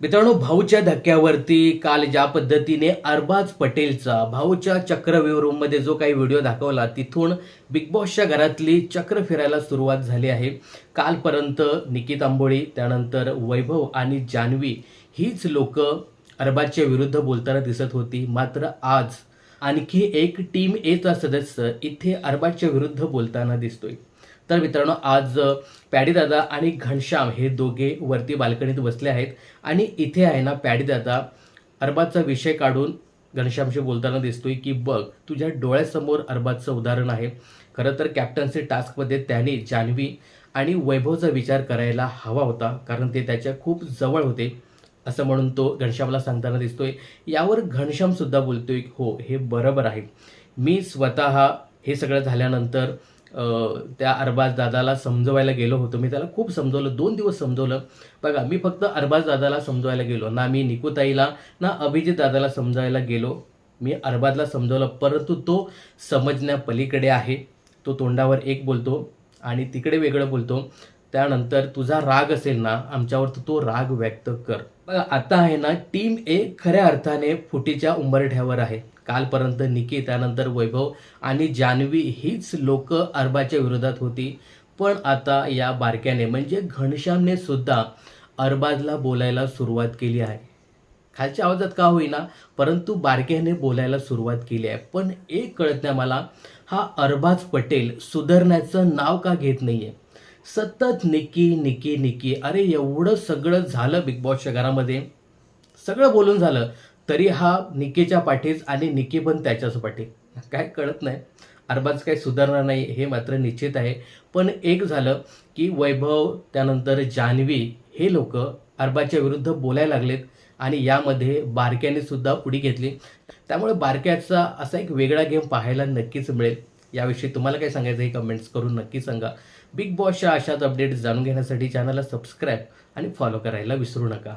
मित्रांनो भाऊच्या धक्क्यावरती काल ज्या पद्धतीने अरबाज पटेलचा भाऊच्या चक्रव्यूहमध्ये जो काही व्हिडिओ दाखवला तिथून बिग बॉसच्या घरातली चक्र फिरायला सुरुवात झाली आहे. कालपर्यंत निकित आंबोळी त्यानंतर वैभव आणि जान्हवी हीच लोक अरबाजच्या विरुद्ध बोलताना दिसत होती. मात्र आज आणखी एक टीम एचा सदस्य इथे अरबाजच्या विरुद्ध बोलताना दिसतोय. तर मित्रांनो आज पॅडीदादा आणि घनश्याम हे दोघे वरती बाल्कनीत बसले आहेत. आणि इथे आहे ना पॅडीदादा अरबाजचा विषय काढून घनश्यामशी बोलताना दिसतोय की बघ तुझ्या डोळ्यासमोर अरबाजचं उदाहरण आहे. खरं तर कॅप्टन्सी टास्कमध्ये त्याने जान्हवी आणि वैभवचा विचार करायला हवा होता कारण ते त्याच्या खूप जवळ होते असं म्हणून तो घनश्यामला सांगताना दिसतोय. यावर घनश्यामसुद्धा बोलतोय हो हे बरोबर आहे. मी स्वतः हे सगळं झाल्यानंतर त्या अरबाज दादाला समजवायला गेलो होतो. मी त्याला खूप समजवलं. दोन दिवस समजवलं. बघा मी फक्त अरबाज दादाला समजवायला गेलो ना मी निकुताईला ना अभिजित दादाला समजायला गेलो. मी अरबाजला समजवलं परंतु तो समजण्या पलीकडे आहे. तो तोंडावर एक बोलतो आणि तिकडे वेगळं बोलतो. त्यानंतर तुझा राग असेल ना आमच्यावर तो राग व्यक्त कर. बघा आता आहे ना टीम ए खऱ्या अर्थाने फुटीच्या उंबरठ्यावर आहे. कालपर्यंत निकी त्यानंतर वैभव आणि जान्हवी हीच लोक अरबाच्या विरोधात होती. पण आता या बारक्याने म्हणजे घनश्यामने सुद्धा अरबाजला बोलायला सुरुवात केली आहे. खालच्या आवाजात का होईना परंतु बारक्याने बोलायला सुरुवात केली आहे. पण एक कळत नाही मला हा अरबाज पटेल सुधारण्याचं नाव का घेत नाहीये? सतत निकी निकी निकी. अरे एवढं सगळं झालं बिग बॉसच्या घरामध्ये. सगळं बोलून झालं. तरी हा निकेच्या पाठीच आणि निके पण त्याच्याच पाठी काय कळत नाही. अरबाज काही सुधारणार नाही हे मात्र निश्चित आहे. पण एक झालं की वैभव त्यानंतर जान्हवी हे लोक अरबाजच्या विरुद्ध बोलायला लागलेत आणि यामध्ये बारक्याने सुद्धा उडी घेतली. त्यामुळे बारक्याचा असा एक वेगळा गेम पाहायला नक्कीच मिळेल. याविषयी तुम्हाला काय सांगायचं हे कमेंट्स करून नक्की सांगा. बिग बॉसच्या अशाच अपडेट्स जाणून घेण्यासाठी चॅनलला सबस्क्राईब आणि फॉलो करायला विसरू नका.